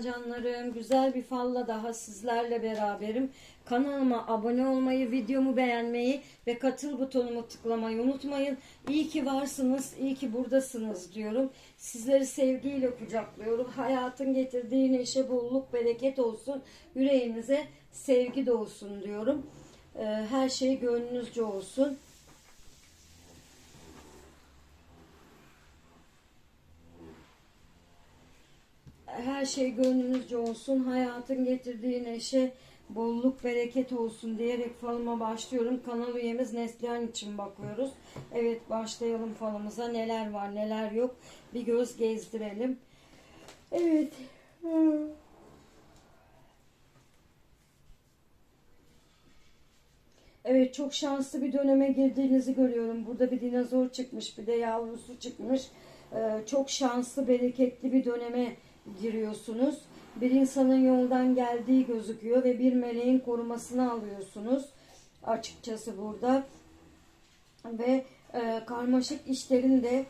Canlarım. Güzel bir falla daha sizlerle beraberim. Kanalıma abone olmayı, videomu beğenmeyi ve katıl butonumu tıklamayı unutmayın. İyi ki varsınız, iyi ki buradasınız diyorum. Sizleri sevgiyle kucaklıyorum. Hayatın getirdiği neşe, bolluk, bereket olsun. Yüreğinize sevgi dolsun diyorum. Ee, Her şey gönlünüzce olsun. Her şey gönlünüzce olsun. Hayatın getirdiği neşe, bolluk, bereket olsun diyerek falıma başlıyorum. Kanal üyemiz Neslihan için bakıyoruz. Evet başlayalım falımıza. Neler var neler yok. Bir göz gezdirelim. Evet. Evet çok şanslı bir döneme girdiğinizi görüyorum. Burada bir dinozor çıkmış bir de yavrusu çıkmış. Ee, çok şanslı bereketli bir döneme giriyorsunuz. Bir insanın yoldan geldiği gözüküyor ve bir meleğin korumasını alıyorsunuz. Açıkçası burada. Ve e, karmaşık işlerin de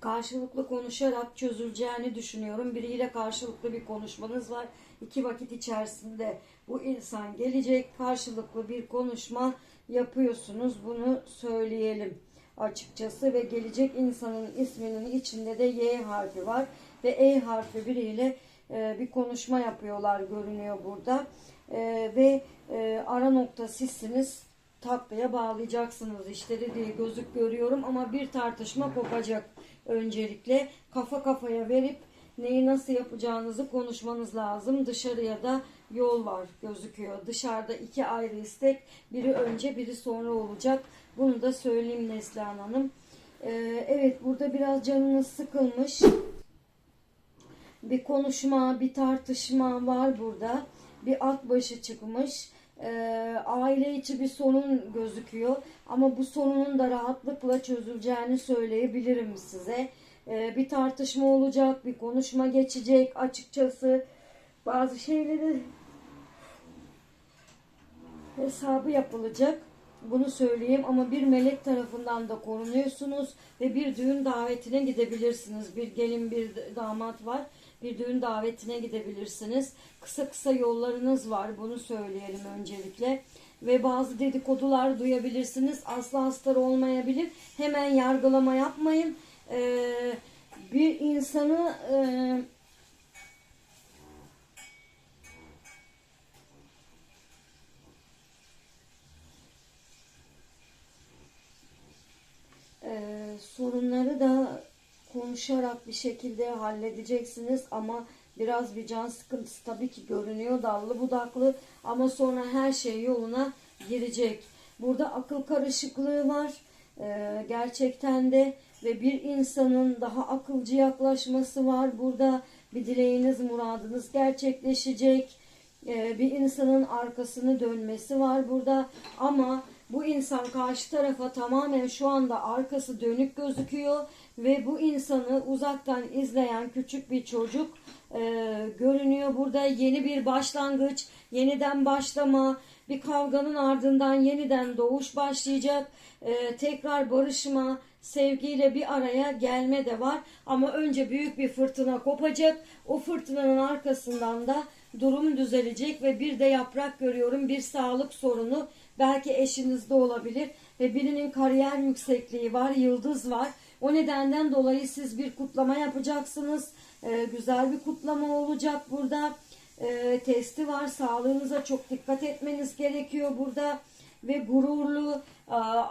karşılıklı konuşarak çözüleceğini düşünüyorum. Biriyle karşılıklı bir konuşmanız var. İki vakit içerisinde bu insan gelecek. Karşılıklı bir konuşma yapıyorsunuz. Bunu söyleyelim açıkçası ve gelecek insanın isminin içinde de Y harfi var ve E harfi biriyle e, bir konuşma yapıyorlar görünüyor burada. E, ve e, ara nokta sizsiniz tatlıya bağlayacaksınız işleri diye gözük görüyorum ama bir tartışma kopacak öncelikle. Kafa kafaya verip neyi nasıl yapacağınızı konuşmanız lazım. Dışarıya da yol var gözüküyor. Dışarıda iki ayrı istek biri önce biri sonra olacak. Bunu da söyleyeyim Neslihan Hanım. Ee, evet burada biraz canınız sıkılmış bir konuşma, bir tartışma var burada. Bir at başı çıkmış. Ee, aile içi bir sorun gözüküyor. Ama bu sorunun da rahatlıkla çözüleceğini söyleyebilirim size. Ee, bir tartışma olacak, bir konuşma geçecek. Açıkçası bazı şeyleri hesabı yapılacak. Bunu söyleyeyim ama bir melek tarafından da korunuyorsunuz ve bir düğün davetine gidebilirsiniz. Bir gelin bir damat var. Bir düğün davetine gidebilirsiniz. Kısa kısa yollarınız var. Bunu söyleyelim öncelikle. Ve bazı dedikodular duyabilirsiniz. Asla astar olmayabilir. Hemen yargılama yapmayın. Ee, bir insanı e, konuşarak bir şekilde halledeceksiniz ama biraz bir can sıkıntısı tabii ki görünüyor dallı budaklı ama sonra her şey yoluna girecek. Burada akıl karışıklığı var ee, gerçekten de ve bir insanın daha akılcı yaklaşması var. Burada bir dileğiniz, muradınız gerçekleşecek. Ee, bir insanın arkasını dönmesi var burada ama bu insan karşı tarafa tamamen şu anda arkası dönük gözüküyor ve bu insanı uzaktan izleyen küçük bir çocuk e, görünüyor. Burada yeni bir başlangıç, yeniden başlama, bir kavganın ardından yeniden doğuş başlayacak. E, tekrar barışma, sevgiyle bir araya gelme de var. Ama önce büyük bir fırtına kopacak. O fırtınanın arkasından da durum düzelecek ve bir de yaprak görüyorum bir sağlık sorunu belki eşinizde olabilir ve birinin kariyer yüksekliği var, yıldız var. O nedenden dolayı siz bir kutlama yapacaksınız. Ee, güzel bir kutlama olacak burada. Ee, testi var. Sağlığınıza çok dikkat etmeniz gerekiyor burada. Ve gururlu,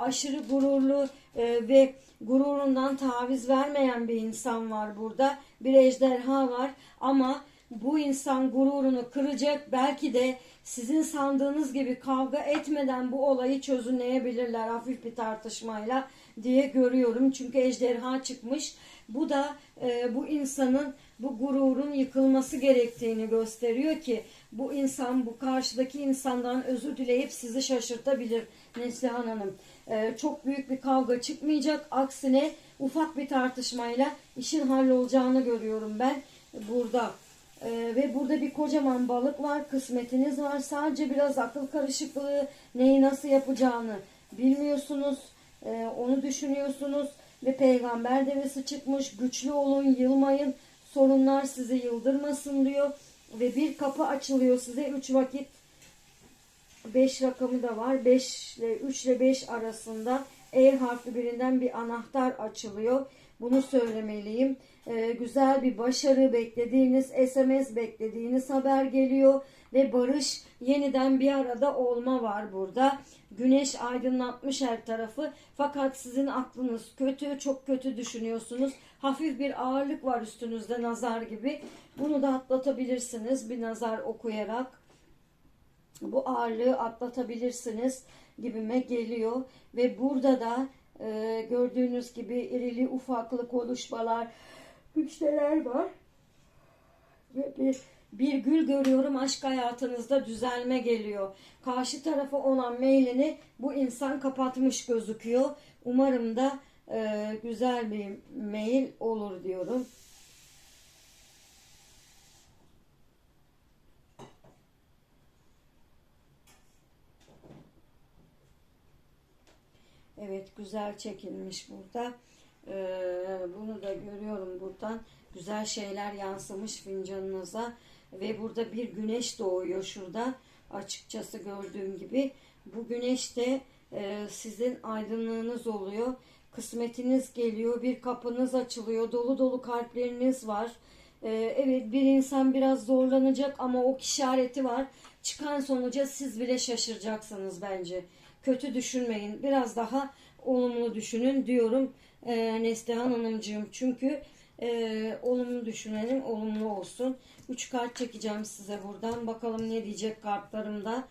aşırı gururlu e, ve gururundan taviz vermeyen bir insan var burada. Bir ejderha var ama bu insan gururunu kıracak. Belki de sizin sandığınız gibi kavga etmeden bu olayı çözümleyebilirler hafif bir tartışmayla diye görüyorum. Çünkü ejderha çıkmış. Bu da e, bu insanın bu gururun yıkılması gerektiğini gösteriyor ki bu insan bu karşıdaki insandan özür dileyip sizi şaşırtabilir Neslihan Hanım. E, çok büyük bir kavga çıkmayacak. Aksine ufak bir tartışmayla işin hallolacağını görüyorum ben burada. Ee, ve burada bir kocaman balık var, kısmetiniz var. Sadece biraz akıl karışıklığı, neyi nasıl yapacağını bilmiyorsunuz. Ee, onu düşünüyorsunuz ve peygamber devesi çıkmış. Güçlü olun, yılmayın. Sorunlar sizi yıldırmasın diyor. ve bir kapı açılıyor size üç vakit 5 rakamı da var. 5 ile 3 ile 5 arasında E harfli birinden bir anahtar açılıyor. Bunu söylemeliyim. Ee, güzel bir başarı beklediğiniz, SMS beklediğiniz haber geliyor ve barış yeniden bir arada olma var burada. Güneş aydınlatmış her tarafı fakat sizin aklınız kötü, çok kötü düşünüyorsunuz. Hafif bir ağırlık var üstünüzde nazar gibi. Bunu da atlatabilirsiniz bir nazar okuyarak bu ağırlığı atlatabilirsiniz gibime geliyor ve burada da e, gördüğünüz gibi irili ufaklı konuşmalar güçler var ve bir bir gül görüyorum aşk hayatınızda düzelme geliyor. Karşı tarafa olan mailini bu insan kapatmış gözüküyor. Umarım da e, güzel bir mail olur diyorum. Evet güzel çekilmiş burada. Ee, bunu da görüyorum buradan. Güzel şeyler yansımış fincanınıza. Ve burada bir güneş doğuyor şurada. Açıkçası gördüğüm gibi. Bu güneş de e, sizin aydınlığınız oluyor. Kısmetiniz geliyor. Bir kapınız açılıyor. Dolu dolu kalpleriniz var. Ee, evet bir insan biraz zorlanacak ama o işareti var. Çıkan sonuca siz bile şaşıracaksınız bence. Kötü düşünmeyin. Biraz daha olumlu düşünün diyorum e, Neslihan Hanımcığım. Çünkü e, olumlu düşünelim, olumlu olsun. Üç kart çekeceğim size buradan. Bakalım ne diyecek kartlarımda.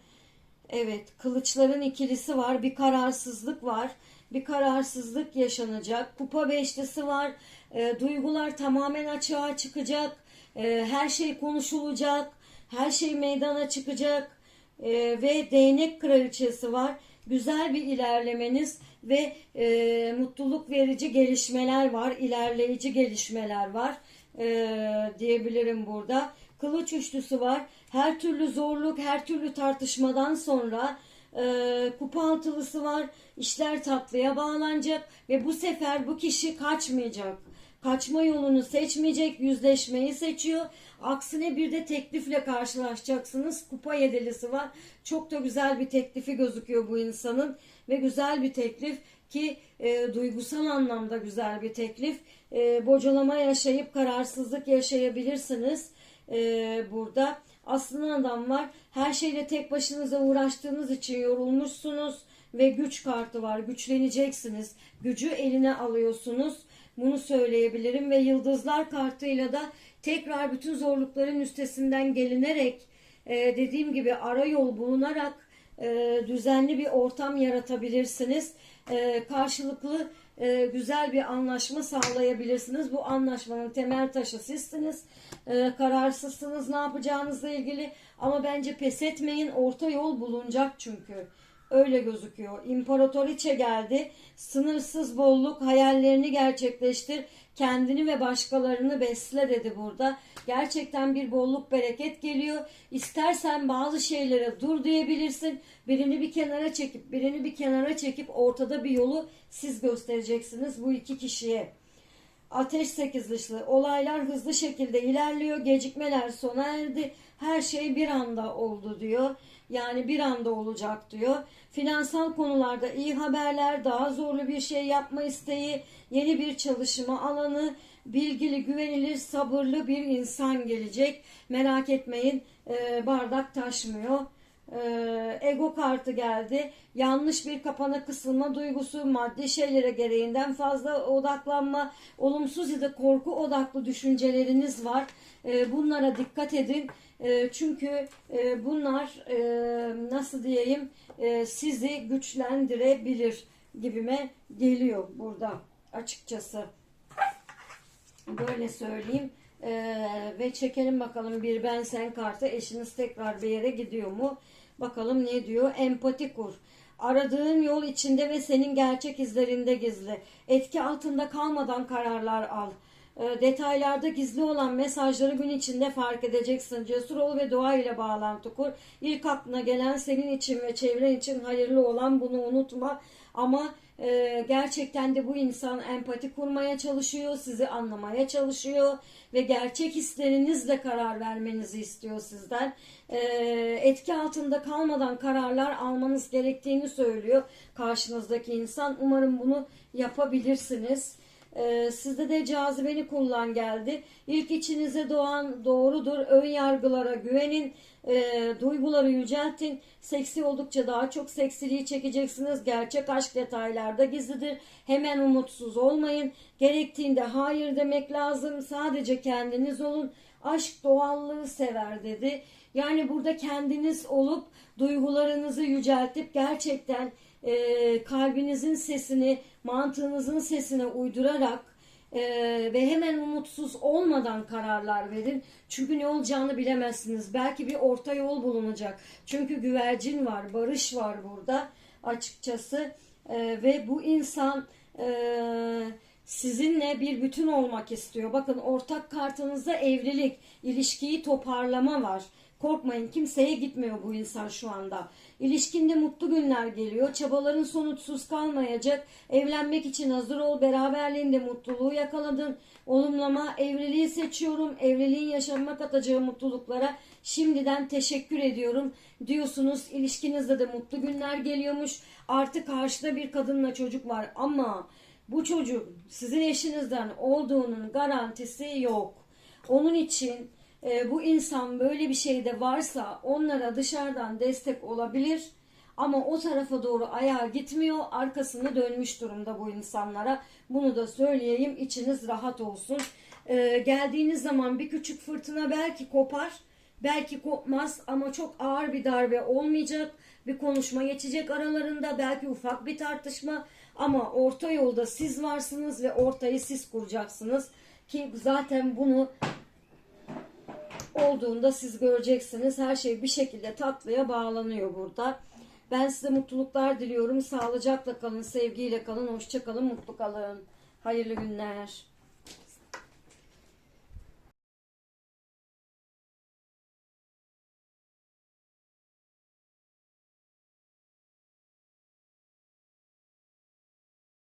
Evet, kılıçların ikilisi var. Bir kararsızlık var. Bir kararsızlık yaşanacak. Kupa beşlisi var. E, duygular tamamen açığa çıkacak. E, her şey konuşulacak. Her şey meydana çıkacak. E, ve değnek kraliçesi var. Güzel bir ilerlemeniz ve e, mutluluk verici gelişmeler var. ilerleyici gelişmeler var e, diyebilirim burada. Kılıç üçlüsü var. Her türlü zorluk, her türlü tartışmadan sonra e, kupa altılısı var. İşler tatlıya bağlanacak ve bu sefer bu kişi kaçmayacak. Kaçma yolunu seçmeyecek, yüzleşmeyi seçiyor. Aksine bir de teklifle karşılaşacaksınız. Kupa yedilisi var. Çok da güzel bir teklifi gözüküyor bu insanın ve güzel bir teklif ki e, duygusal anlamda güzel bir teklif. E, bocalama yaşayıp kararsızlık yaşayabilirsiniz e, burada. Aslında adam var. Her şeyle tek başınıza uğraştığınız için yorulmuşsunuz ve güç kartı var. Güçleneceksiniz. Gücü eline alıyorsunuz. Bunu söyleyebilirim ve yıldızlar kartıyla da tekrar bütün zorlukların üstesinden gelinerek e, dediğim gibi ara yol bulunarak e, düzenli bir ortam yaratabilirsiniz. E, karşılıklı e, güzel bir anlaşma sağlayabilirsiniz. Bu anlaşmanın temel taşı sizsiniz. E, kararsızsınız ne yapacağınızla ilgili ama bence pes etmeyin. Orta yol bulunacak çünkü. Öyle gözüküyor. İmparatoriçe geldi. Sınırsız bolluk hayallerini gerçekleştir. Kendini ve başkalarını besle dedi burada. Gerçekten bir bolluk bereket geliyor. İstersen bazı şeylere dur diyebilirsin. Birini bir kenara çekip birini bir kenara çekip ortada bir yolu siz göstereceksiniz bu iki kişiye. Ateş sekizlişli olaylar hızlı şekilde ilerliyor. Gecikmeler sona erdi. Her şey bir anda oldu diyor. Yani bir anda olacak diyor. Finansal konularda iyi haberler, daha zorlu bir şey yapma isteği, yeni bir çalışma alanı, bilgili, güvenilir, sabırlı bir insan gelecek. Merak etmeyin e, bardak taşmıyor. E, ego kartı geldi. Yanlış bir kapana kısılma duygusu, maddi şeylere gereğinden fazla odaklanma, olumsuz ya da korku odaklı düşünceleriniz var. E, bunlara dikkat edin. E, çünkü e, bunlar e, nasıl diyeyim e, sizi güçlendirebilir gibime geliyor burada açıkçası. Böyle söyleyeyim. Ee, ve çekelim bakalım bir ben sen kartı eşiniz tekrar bir yere gidiyor mu? Bakalım ne diyor? Empati kur. Aradığın yol içinde ve senin gerçek izlerinde gizli. Etki altında kalmadan kararlar al. Ee, detaylarda gizli olan mesajları gün içinde fark edeceksin. Cesur ol ve doğa ile bağlantı kur. İlk aklına gelen senin için ve çevren için hayırlı olan bunu unutma. Ama e, gerçekten de bu insan empati kurmaya çalışıyor, sizi anlamaya çalışıyor ve gerçek hislerinizle karar vermenizi istiyor sizden. E, etki altında kalmadan kararlar almanız gerektiğini söylüyor karşınızdaki insan. Umarım bunu yapabilirsiniz. Ee, sizde de cazibeni kullan geldi. İlk içinize doğan doğrudur. Ön yargılara güvenin. Ee, duyguları yüceltin. Seksi oldukça daha çok seksiliği çekeceksiniz. Gerçek aşk detaylarda gizlidir. Hemen umutsuz olmayın. Gerektiğinde hayır demek lazım. Sadece kendiniz olun. Aşk doğallığı sever dedi. Yani burada kendiniz olup duygularınızı yüceltip gerçekten e, kalbinizin sesini, mantığınızın sesine uydurarak e, ve hemen umutsuz olmadan kararlar verin. Çünkü ne olacağını bilemezsiniz. Belki bir orta yol bulunacak. Çünkü güvercin var, barış var burada açıkçası. E, ve bu insan e, sizinle bir bütün olmak istiyor. Bakın ortak kartınızda evlilik, ilişkiyi toparlama var. Korkmayın kimseye gitmiyor bu insan şu anda. İlişkinde mutlu günler geliyor. Çabaların sonuçsuz kalmayacak. Evlenmek için hazır ol. Beraberliğinde mutluluğu yakaladın. Olumlama evliliği seçiyorum. Evliliğin yaşamına katacağı mutluluklara şimdiden teşekkür ediyorum. Diyorsunuz ilişkinizde de mutlu günler geliyormuş. Artık karşıda bir kadınla çocuk var ama bu çocuk sizin eşinizden olduğunun garantisi yok. Onun için e, bu insan böyle bir şeyde varsa onlara dışarıdan destek olabilir. Ama o tarafa doğru ayağa gitmiyor. Arkasını dönmüş durumda bu insanlara. Bunu da söyleyeyim. içiniz rahat olsun. E, geldiğiniz zaman bir küçük fırtına belki kopar. Belki kopmaz ama çok ağır bir darbe olmayacak. Bir konuşma geçecek aralarında. Belki ufak bir tartışma. Ama orta yolda siz varsınız ve ortayı siz kuracaksınız. Ki zaten bunu olduğunda siz göreceksiniz. Her şey bir şekilde tatlıya bağlanıyor burada. Ben size mutluluklar diliyorum. Sağlıcakla kalın, sevgiyle kalın, hoşça kalın, mutlu kalın. Hayırlı günler.